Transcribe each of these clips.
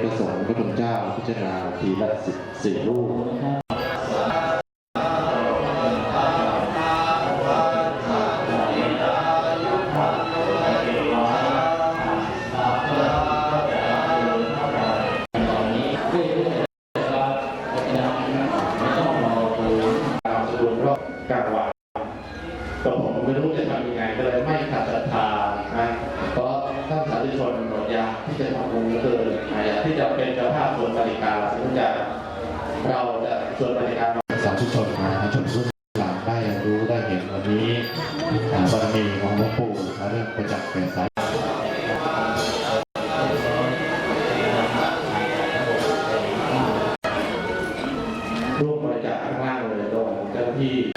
พระสงฆ์พระพุทธเจ้าพิจารณาทีละสิบสี่รูป กลรอบกลางวันก็ผมไม่รู้จะทำยังไงก็เลยไม่ขัดศรัทธานะเพราะท่านสาธุชนหมดยาที่จะทำบุญเหลือเกินนะอยากที่จะเป็นเจ้าภาพส่วนบริการสมมติจะเราจะส่วนบริการสาธุชนนะชนรุ่นหลังได้รู้ได้เห็นวันนี้บารมีของหลวงปู่นะเรื่องประจักษ์แก่สาย ด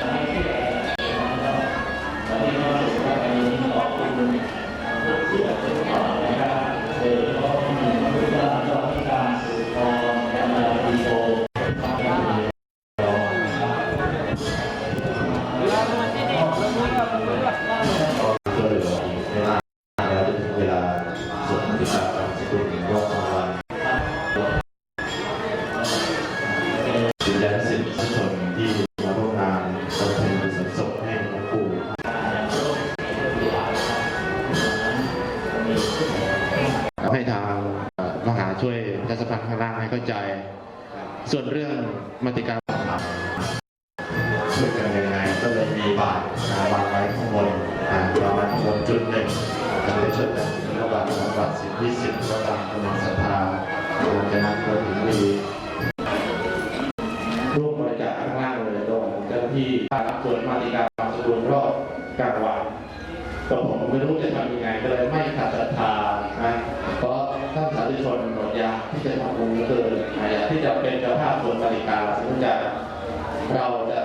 ประชาสัมพันธ์ข้างล่างให้เข้าใจ ส่วนเรื่องมติการช่วยกันยังไงก็เลยมีบาตรนะวางไว้ข้างบนอ่าวางไว้ข้างบนจุดหนึ่งก็เลยช่วยกันระหว่างบาตรสิบยี่สิบระหว่างกำลังศรัทธาหลังจากนั้นก็ถึงมีร่วมบริจาคข้างล่างเลยโดยเจ้าหน้าที่รับส่วนมาติการสกุลรอบกลางวันก็ผมไม่รู้จะทำยังไงก็เลยไม่ขัดศรัทธานะท่านสาธุชนหมดยา ที่จะทำบุญก็คือเกินนะอยากที่จะเป็นเจ้าภาพส่วนบริการเราจะเราจะ